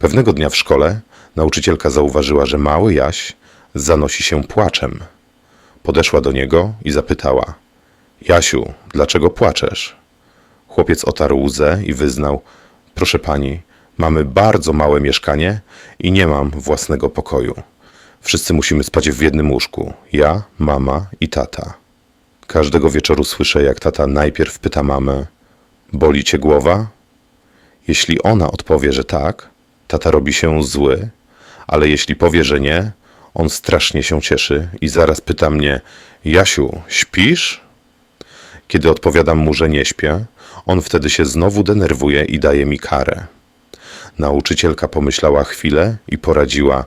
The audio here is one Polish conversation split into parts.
Pewnego dnia w szkole nauczycielka zauważyła, że mały Jaś zanosi się płaczem. Podeszła do niego i zapytała: Jasiu, dlaczego płaczesz? Chłopiec otarł łzę i wyznał: Proszę pani, mamy bardzo małe mieszkanie i nie mam własnego pokoju. Wszyscy musimy spać w jednym łóżku ja, mama i tata. Każdego wieczoru słyszę, jak tata najpierw pyta mamę: Boli cię głowa? Jeśli ona odpowie, że tak, tata robi się zły, ale jeśli powie, że nie, on strasznie się cieszy i zaraz pyta mnie: Jasiu, śpisz? Kiedy odpowiadam mu, że nie śpię, on wtedy się znowu denerwuje i daje mi karę. Nauczycielka pomyślała chwilę i poradziła: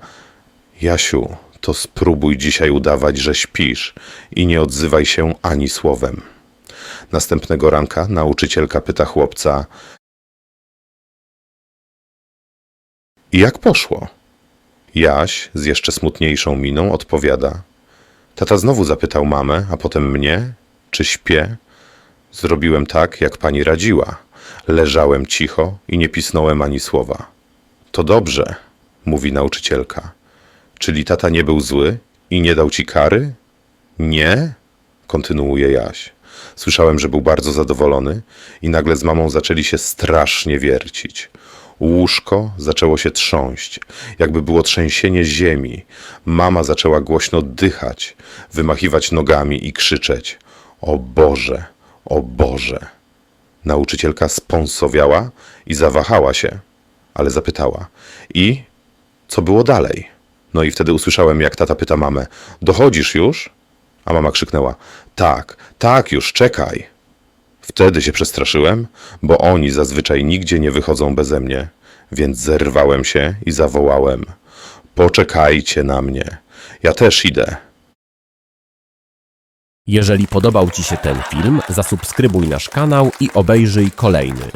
Jasiu, to spróbuj dzisiaj udawać, że śpisz i nie odzywaj się ani słowem. Następnego ranka nauczycielka pyta chłopca: I jak poszło? Jaś z jeszcze smutniejszą miną odpowiada: Tata znowu zapytał mamę, a potem mnie, czy śpię. Zrobiłem tak, jak pani radziła. Leżałem cicho i nie pisnąłem ani słowa. To dobrze, mówi nauczycielka. Czyli tata nie był zły i nie dał ci kary? Nie? kontynuuje Jaś. Słyszałem, że był bardzo zadowolony i nagle z mamą zaczęli się strasznie wiercić. Łóżko zaczęło się trząść, jakby było trzęsienie ziemi. Mama zaczęła głośno oddychać, wymachiwać nogami i krzyczeć: O Boże, o Boże! Nauczycielka spąsowiała i zawahała się, ale zapytała: I co było dalej? No i wtedy usłyszałem, jak tata pyta mamę: Dochodzisz już? A mama krzyknęła: Tak, tak, już czekaj. Wtedy się przestraszyłem, bo oni zazwyczaj nigdzie nie wychodzą beze mnie, więc zerwałem się i zawołałem: Poczekajcie na mnie. Ja też idę. Jeżeli podobał Ci się ten film, zasubskrybuj nasz kanał i obejrzyj kolejny.